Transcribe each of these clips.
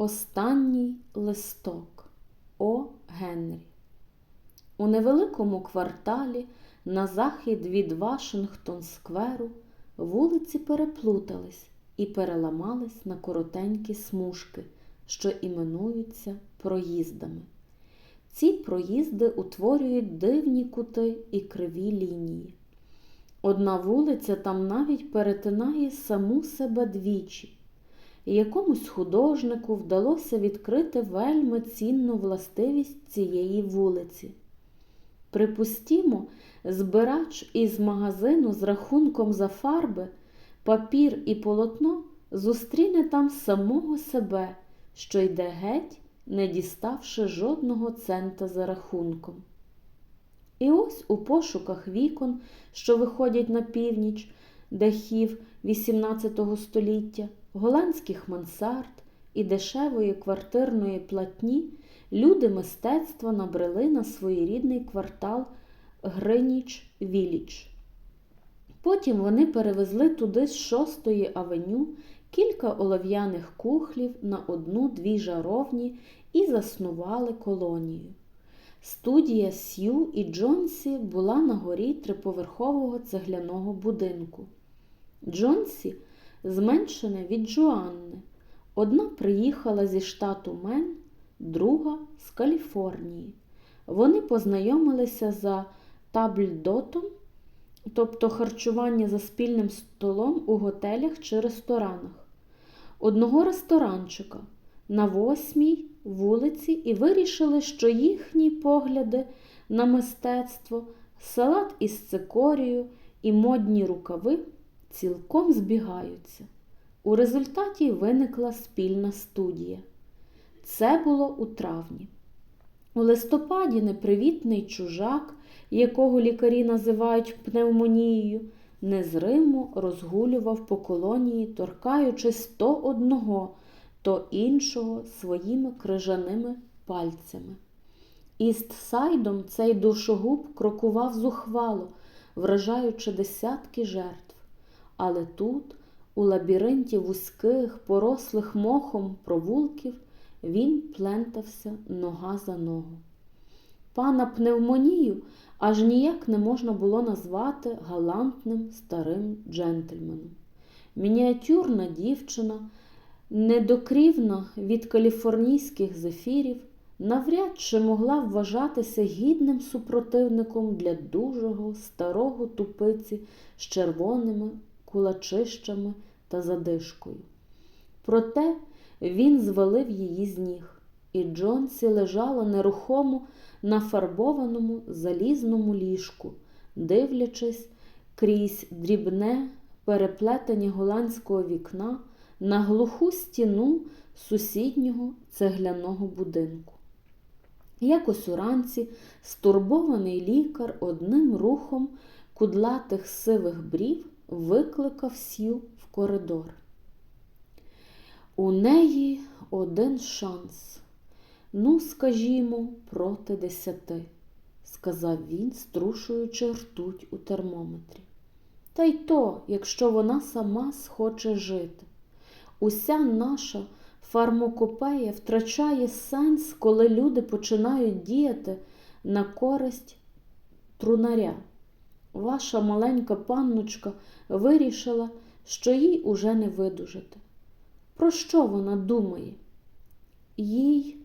Останній листок О. Генрі. У невеликому кварталі на захід від Вашингтон Скверу вулиці переплутались і переламались на коротенькі смужки, що іменуються проїздами. Ці проїзди утворюють дивні кути і криві лінії. Одна вулиця там навіть перетинає саму себе двічі. І якомусь художнику вдалося відкрити вельми цінну властивість цієї вулиці. Припустімо, збирач із магазину з рахунком за фарби, папір і полотно зустріне там самого себе, що йде геть, не діставши жодного цента за рахунком. І ось у пошуках вікон, що виходять на північ, дахів XVIII століття, голландських мансард і дешевої квартирної платні, люди мистецтва набрели на своєрідний квартал Гриніч Віліч. Потім вони перевезли туди з шостої авеню кілька олов'яних кухлів на одну-дві жаровні і заснували колонію. Студія Сью і Джонсі була на горі триповерхового цегляного будинку. Джонсі зменшене від Джоанни. Одна приїхала зі штату Мен, друга з Каліфорнії. Вони познайомилися за табльдотом, тобто харчування за спільним столом у готелях чи ресторанах, одного ресторанчика на восьмій вулиці і вирішили, що їхні погляди на мистецтво, салат із цикорію і модні рукави цілком збігаються. У результаті виникла спільна студія. Це було у травні. У листопаді непривітний чужак, якого лікарі називають пневмонією, незримо розгулював по колонії, торкаючись то одного, то іншого своїми крижаними пальцями. Істсайдом цей душогуб крокував зухвало, вражаючи десятки жертв. Але тут, у лабіринті вузьких, порослих мохом провулків, він плентався нога за ногу. Пана пневмонію аж ніяк не можна було назвати галантним старим джентльменом. Мініатюрна дівчина, недокрівна від каліфорнійських зефірів, навряд чи могла вважатися гідним супротивником для дужого старого тупиці з червоними кулачищами та задишкою. Проте він звалив її з ніг, і Джонсі лежала нерухомо на фарбованому залізному ліжку, дивлячись крізь дрібне переплетення голландського вікна на глуху стіну сусіднього цегляного будинку. Якось уранці стурбований лікар одним рухом кудлатих сивих брів викликав сів в коридор. У неї один шанс. Ну, скажімо, проти десяти, сказав він, струшуючи ртуть у термометрі. Та й то, якщо вона сама схоче жити. Уся наша фармакопея втрачає сенс, коли люди починають діяти на користь трунаря. Ваша маленька панночка вирішила, що їй уже не видужати. Про що вона думає? Їй,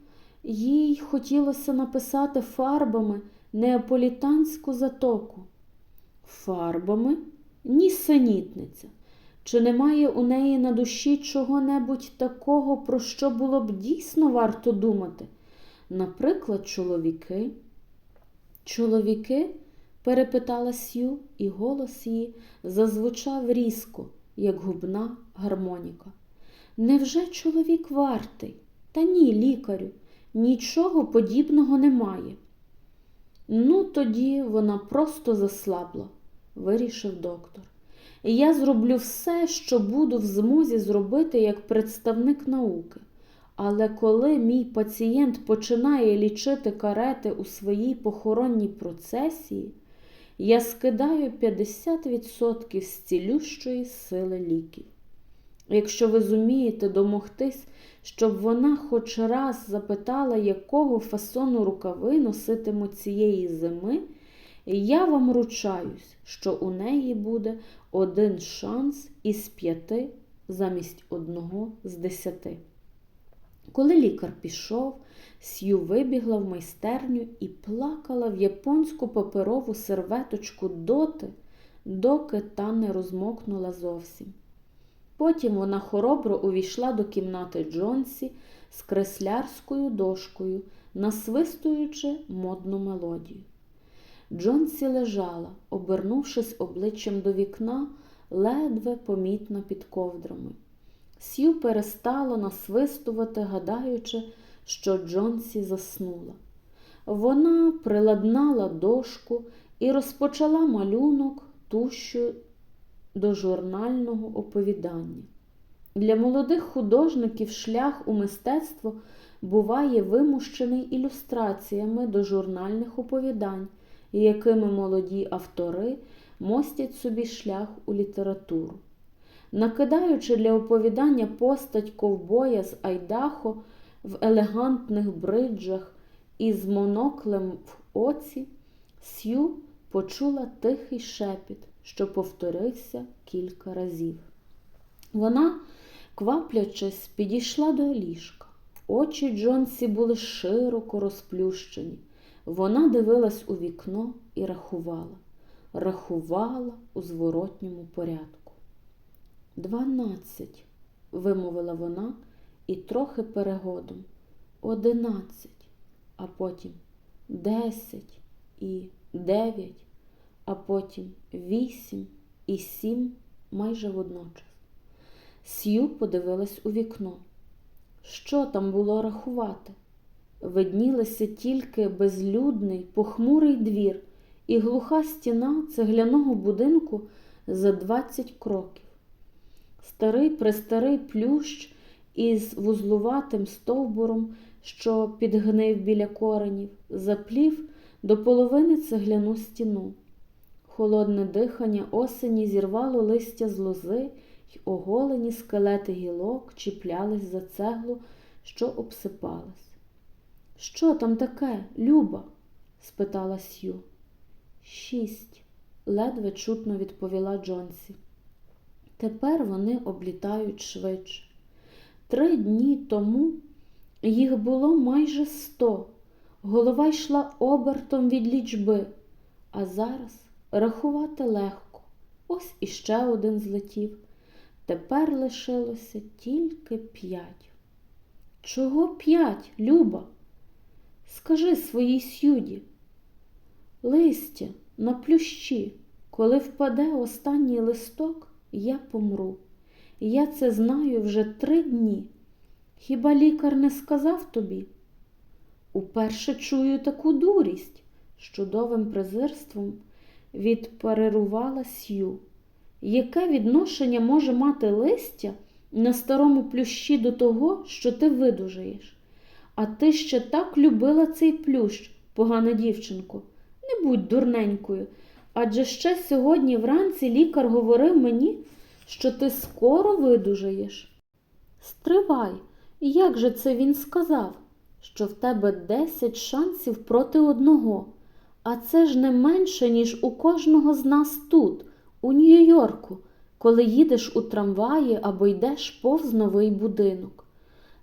їй хотілося написати фарбами неаполітанську затоку. Фарбами? Нісенітниця. Чи немає у неї на душі чого-небудь такого, про що було б дійсно варто думати? Наприклад, чоловіки. Чоловіки? Перепитала Сью, і голос її зазвучав різко, як губна гармоніка. Невже чоловік вартий? Та ні, лікарю, нічого подібного немає. Ну, тоді вона просто заслабла, вирішив доктор. Я зроблю все, що буду в змозі зробити як представник науки. Але коли мій пацієнт починає лічити карети у своїй похоронній процесії, я скидаю 50% з цілющої сили ліків. Якщо ви зумієте домогтись, щоб вона хоч раз запитала, якого фасону рукави носитимуть цієї зими, я вам ручаюсь, що у неї буде один шанс із п'яти замість одного з десяти. Коли лікар пішов, Сью вибігла в майстерню і плакала в японську паперову серветочку доти, доки та не розмокнула зовсім. Потім вона хоробро увійшла до кімнати Джонсі з креслярською дошкою, насвистуючи модну мелодію. Джонсі лежала, обернувшись обличчям до вікна, ледве помітно під ковдрами. Сью перестала насвистувати, гадаючи, що Джонсі заснула. Вона приладнала дошку і розпочала малюнок тущу до журнального оповідання. Для молодих художників шлях у мистецтво буває вимущений ілюстраціями до журнальних оповідань, якими молоді автори мостять собі шлях у літературу. Накидаючи для оповідання постать ковбоя з Айдахо в елегантних бриджах і з моноклем в оці, Сью почула тихий шепіт, що повторився кілька разів. Вона, кваплячись, підійшла до ліжка. Очі Джонсі були широко розплющені. Вона дивилась у вікно і рахувала, рахувала у зворотньому порядку. Дванадцять, вимовила вона і трохи перегодом. Одинадцять, а потім десять і дев'ять, а потім вісім і сім майже водночас. Сью подивилась у вікно. Що там було рахувати? Виднілися тільки безлюдний, похмурий двір і глуха стіна цегляного будинку за двадцять кроків. Старий престарий плющ із вузлуватим стовбуром, що підгнив біля коренів, заплів до половини цегляну стіну. Холодне дихання осені зірвало листя з лози, й оголені скелети гілок чіплялись за цеглу, що обсипалась. Що там таке, Люба? спитала Сью. Шість, ледве чутно відповіла Джонсі. Тепер вони облітають швидше. Три дні тому їх було майже сто. Голова йшла обертом від лічби, а зараз рахувати легко. Ось іще один злетів. Тепер лишилося тільки п'ять. Чого п'ять, Люба? Скажи своїй сюді. Листя на плющі, коли впаде останній листок, я помру. Я це знаю вже три дні. Хіба лікар не сказав тобі? Уперше чую таку дурість, з чудовим презирством відпарирувала Сью. Яке відношення може мати листя на старому плющі до того, що ти видужаєш? А ти ще так любила цей плющ, погана дівчинко. Не будь дурненькою. Адже ще сьогодні вранці лікар говорив мені, що ти скоро видужаєш. Стривай, як же це він сказав, що в тебе десять шансів проти одного, а це ж не менше, ніж у кожного з нас тут, у Нью-Йорку, коли їдеш у трамваї або йдеш повз новий будинок.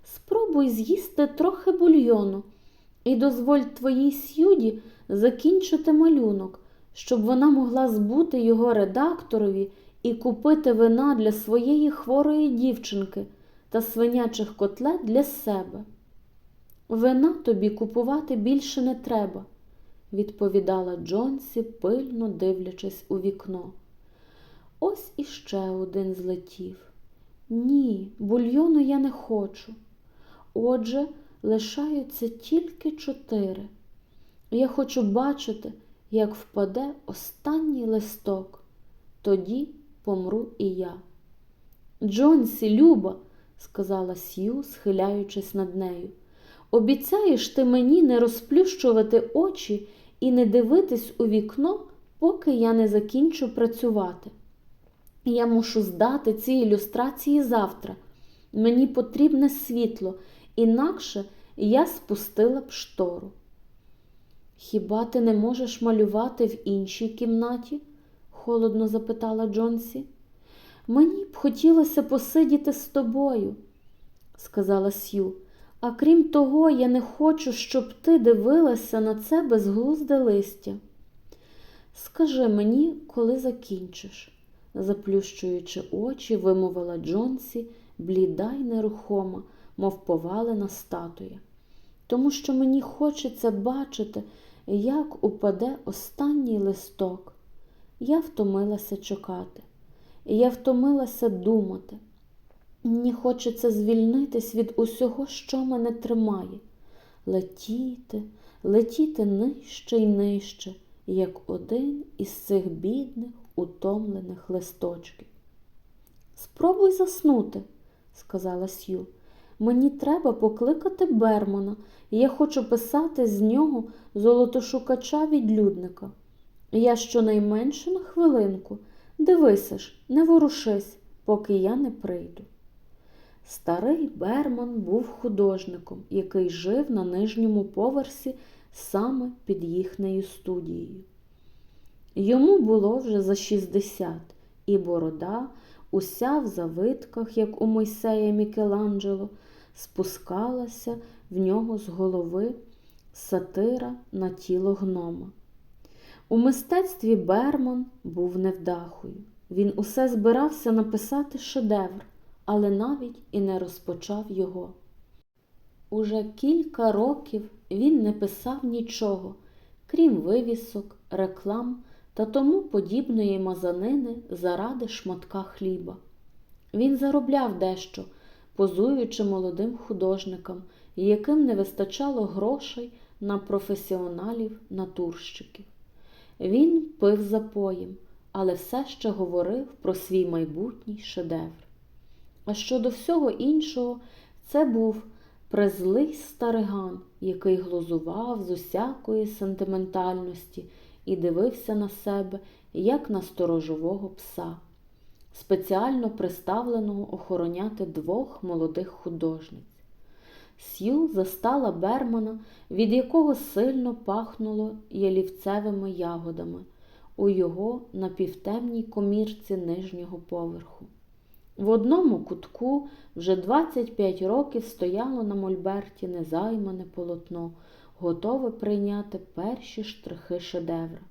Спробуй з'їсти трохи бульйону і дозволь твоїй сюді закінчити малюнок, щоб вона могла збути його редакторові і купити вина для своєї хворої дівчинки та свинячих котлет для себе. Вина тобі купувати більше не треба, відповідала Джонсі, пильно дивлячись у вікно. Ось іще один злетів. Ні, бульйону я не хочу. Отже, лишаються тільки чотири. Я хочу бачити, як впаде останній листок. Тоді помру і я. Джонсі, Люба, сказала Сью, схиляючись над нею, обіцяєш ти мені не розплющувати очі і не дивитись у вікно, поки я не закінчу працювати. Я мушу здати ці ілюстрації завтра. Мені потрібне світло, інакше я спустила б штору. Хіба ти не можеш малювати в іншій кімнаті? Холодно запитала Джонсі. Мені б хотілося посидіти з тобою, сказала Сью. А крім того, я не хочу, щоб ти дивилася на це безглузде листя. Скажи мені, коли закінчиш, заплющуючи очі, вимовила Джонсі, бліда й нерухома, мов повалена статуя. Тому що мені хочеться бачити, як упаде останній листок. Я втомилася чекати, я втомилася думати. Мені хочеться звільнитись від усього, що мене тримає, летіти, летіти нижче й нижче, як один із цих бідних, утомлених листочків. Спробуй заснути, сказала Сью. Мені треба покликати Бермана, я хочу писати з нього золотошукача відлюдника. Я щонайменше на хвилинку. Дивися ж, не ворушись, поки я не прийду. Старий Берман був художником, який жив на нижньому поверсі саме під їхнею студією. Йому було вже за 60, і борода, уся в завитках, як у Мойсея Мікеланджело, спускалася в нього з голови сатира на тіло гнома. У мистецтві Берман був невдахою. Він усе збирався написати шедевр, але навіть і не розпочав його. Уже кілька років він не писав нічого, крім вивісок, реклам та тому подібної мазанини заради шматка хліба. Він заробляв дещо, позуючи молодим художникам, яким не вистачало грошей на професіоналів-натурщиків. Він пив запоєм, але все ще говорив про свій майбутній шедевр. А щодо всього іншого, це був презлий стариган, який глузував з усякої сентиментальності і дивився на себе, як на сторожового пса, спеціально приставленого охороняти двох молодих художниць. Сью застала Бермана, від якого сильно пахнуло ялівцевими ягодами у його напівтемній комірці нижнього поверху. В одному кутку вже 25 років стояло на мольберті незаймане полотно, готове прийняти перші штрихи шедевра.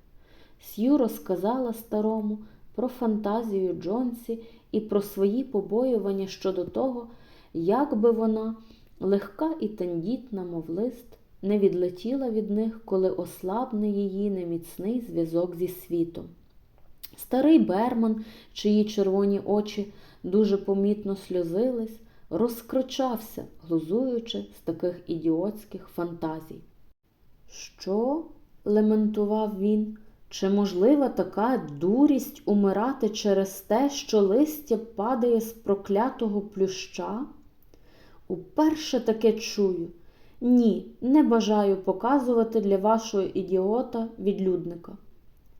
Сью розказала старому про фантазію Джонсі і про свої побоювання щодо того, як би вона, легка і тендітна, мов лист, не відлетіла від них, коли ослабне її неміцний зв'язок зі світом. Старий Берман, чиї червоні очі дуже помітно сльозились, розкричався, глузуючи з таких ідіотських фантазій. Що? лементував він, чи можлива така дурість умирати через те, що листя падає з проклятого плюща? Уперше таке чую. Ні, не бажаю показувати для вашого ідіота відлюдника.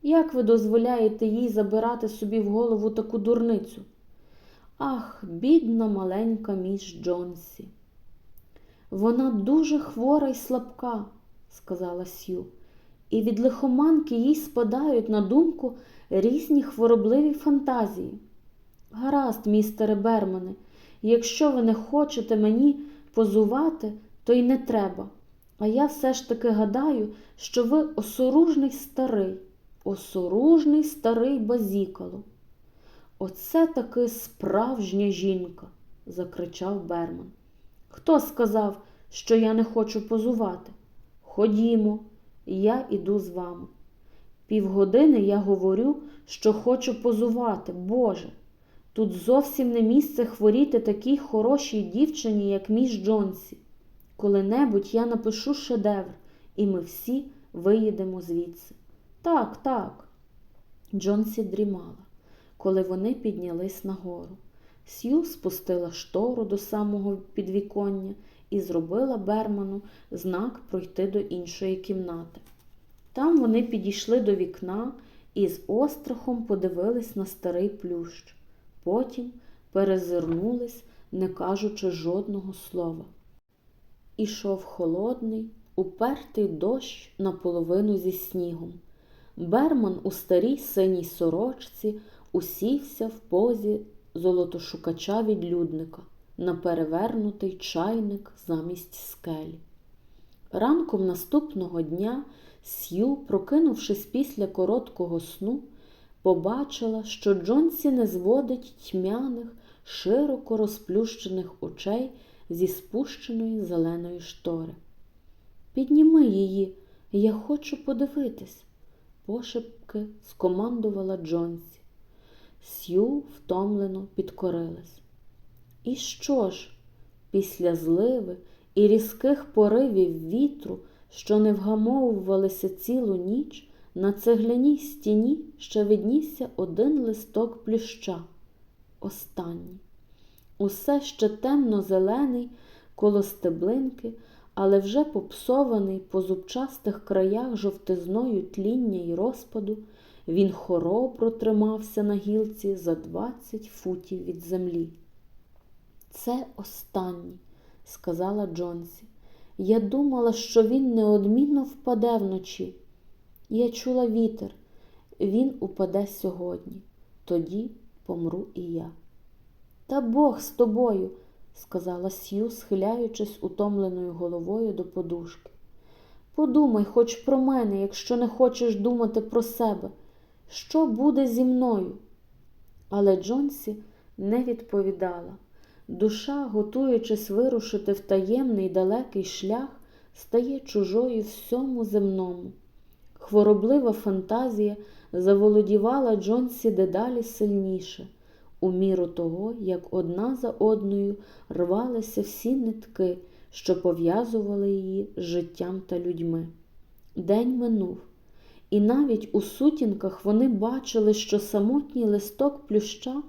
Як ви дозволяєте їй забирати собі в голову таку дурницю? Ах, бідна маленька міс Джонсі. Вона дуже хвора й слабка, сказала Сью, і від лихоманки їй спадають на думку різні хворобливі фантазії. Гаразд, містере Бермане, якщо ви не хочете мені позувати, то й не треба. А я все ж таки гадаю, що ви осоружний старий, осоружний старий базікало. Оце таки справжня жінка, закричав Берман. Хто сказав, що я не хочу позувати? Ходімо, я іду з вами. Півгодини я говорю, що хочу позувати, Боже. Тут зовсім не місце хворіти такій хорошій дівчині, як між Джонсі. Коли-небудь я напишу шедевр, і ми всі виїдемо звідси. Так, так. Джонсі дрімала, коли вони піднялись нагору. Сью спустила штору до самого підвіконня і зробила Берману знак пройти до іншої кімнати. Там вони підійшли до вікна і з острахом подивились на старий плющ. Потім перезирнулись не кажучи жодного слова. Ішов холодний, упертий дощ наполовину зі снігом. Берман у старій синій сорочці усівся в позі золотошукача відлюдника на перевернутий чайник замість скелі. Ранком наступного дня Сью, прокинувшись після короткого сну, побачила, що Джонсі не зводить тьмяних, широко розплющених очей зі спущеної зеленої штори. Підніми її, я хочу подивитись, пошепки скомандувала Джонсі. Сью втомлено підкорилась. І що ж, після зливи і різких поривів вітру, що не вгамовувалися цілу ніч, на цегляній стіні ще виднівся один листок плюща. Останній. Усе ще темно-зелений коло стеблинки, але вже попсований по зубчастих краях жовтизною тління й розпаду, він хоробро тримався на гілці за двадцять футів від землі. Це останній, сказала Джонсі. Я думала, що він неодмінно впаде вночі. Я чула вітер. Він упаде сьогодні. Тоді помру і я. Та Бог з тобою, сказала Сью, схиляючись утомленою головою до подушки. Подумай хоч про мене, якщо не хочеш думати про себе. Що буде зі мною? Але Джонсі не відповідала. Душа, готуючись вирушити в таємний далекий шлях, стає чужою всьому земному. Хвороблива фантазія заволодівала Джонсі дедалі сильніше, у міру того, як одна за одною рвалися всі нитки, що пов'язували її з життям та людьми. День минув, і навіть у сутінках вони бачили, що самотній листок плюща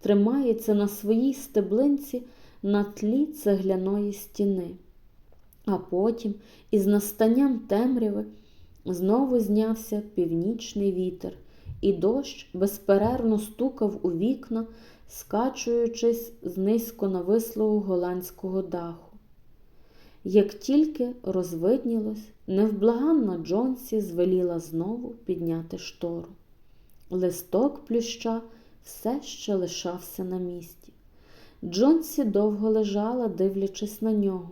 тримається на своїй стеблинці на тлі цегляної стіни. А потім, із настанням темряви, знову знявся північний вітер, і дощ безперервно стукав у вікна, скачуючись з низько навислого голландського даху. Як тільки розвиднілось, невблаганна Джонсі звеліла знову підняти штору. Листок плюща все ще лишався на місці. Джонсі довго лежала, дивлячись на нього.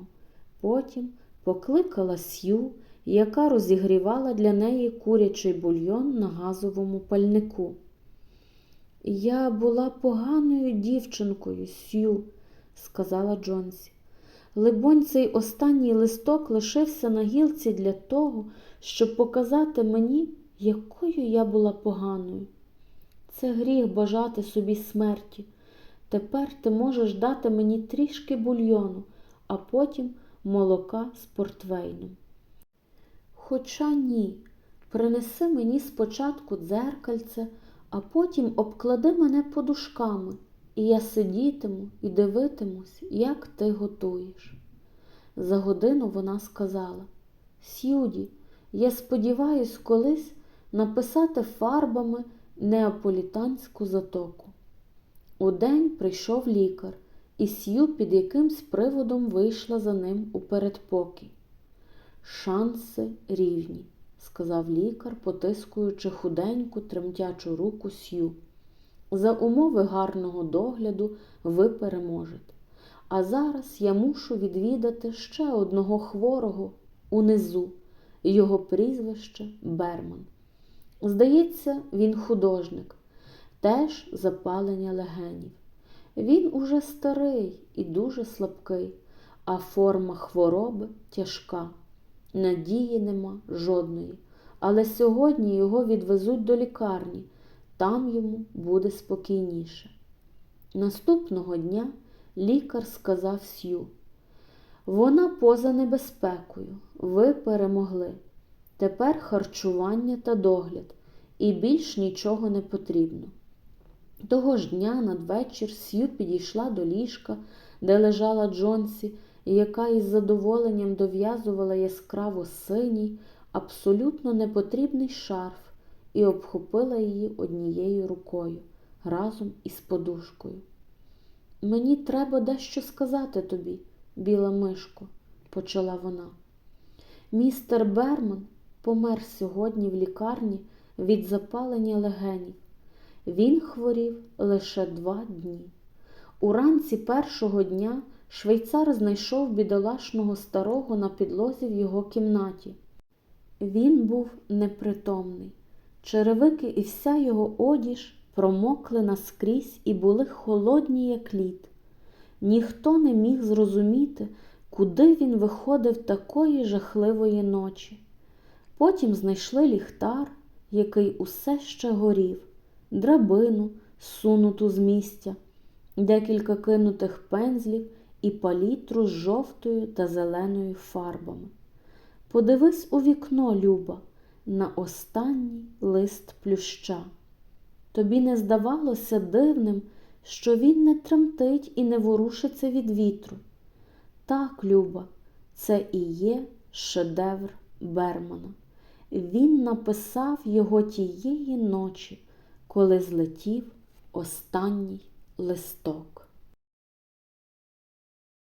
Потім покликала Сью, яка розігрівала для неї курячий бульйон на газовому пальнику. Я була поганою дівчинкою, Сью, сказала Джонсі. Либонь, цей останній листок лишився на гілці для того, щоб показати мені, якою я була поганою. Це гріх бажати собі смерті. Тепер ти можеш дати мені трішки бульйону, а потім молока з портвейном. Хоча ні, принеси мені спочатку дзеркальце, а потім обклади мене подушками, і я сидітиму і дивитимусь, як ти готуєш. За годину вона сказала Сюді, я сподіваюсь колись написати фарбами неаполітанську затоку. Удень прийшов лікар, і Сью під якимсь приводом вийшла за ним у передпокій. Шанси рівні, сказав лікар, потискуючи худеньку, тремтячу руку Сью. За умови гарного догляду ви переможете. А зараз я мушу відвідати ще одного хворого унизу, його прізвище Берман. Здається, він художник, теж запалення легенів. Він уже старий і дуже слабкий, а форма хвороби тяжка. Надії нема жодної. Але сьогодні його відвезуть до лікарні, там йому буде спокійніше. Наступного дня лікар сказав Сью, вона поза небезпекою, ви перемогли. Тепер харчування та догляд, і більш нічого не потрібно. Того ж дня надвечір Сью підійшла до ліжка, де лежала Джонсі, яка із задоволенням дов'язувала яскраво синій, абсолютно непотрібний шарф і обхопила її однією рукою разом із подушкою. Мені треба дещо сказати тобі, біла мишко, почала вона. Містер Берман помер сьогодні в лікарні від запалення легенів. Він хворів лише два дні. Уранці першого дня швейцар знайшов бідолашного старого на підлозі в його кімнаті. Він був непритомний. Черевики і вся його одіж промокли наскрізь і були холодні, як лід. Ніхто не міг зрозуміти, куди він виходив такої жахливої ночі. Потім знайшли ліхтар, який усе ще горів, драбину, сунуту з місця, декілька кинутих пензлів і палітру з жовтою та зеленою фарбами. Подивись у вікно, Люба, на останній лист плюща. Тобі не здавалося дивним, що він не тремтить і не ворушиться від вітру. Так, Люба, це і є шедевр Бермана. Він написав його тієї ночі, коли злетів останній листок.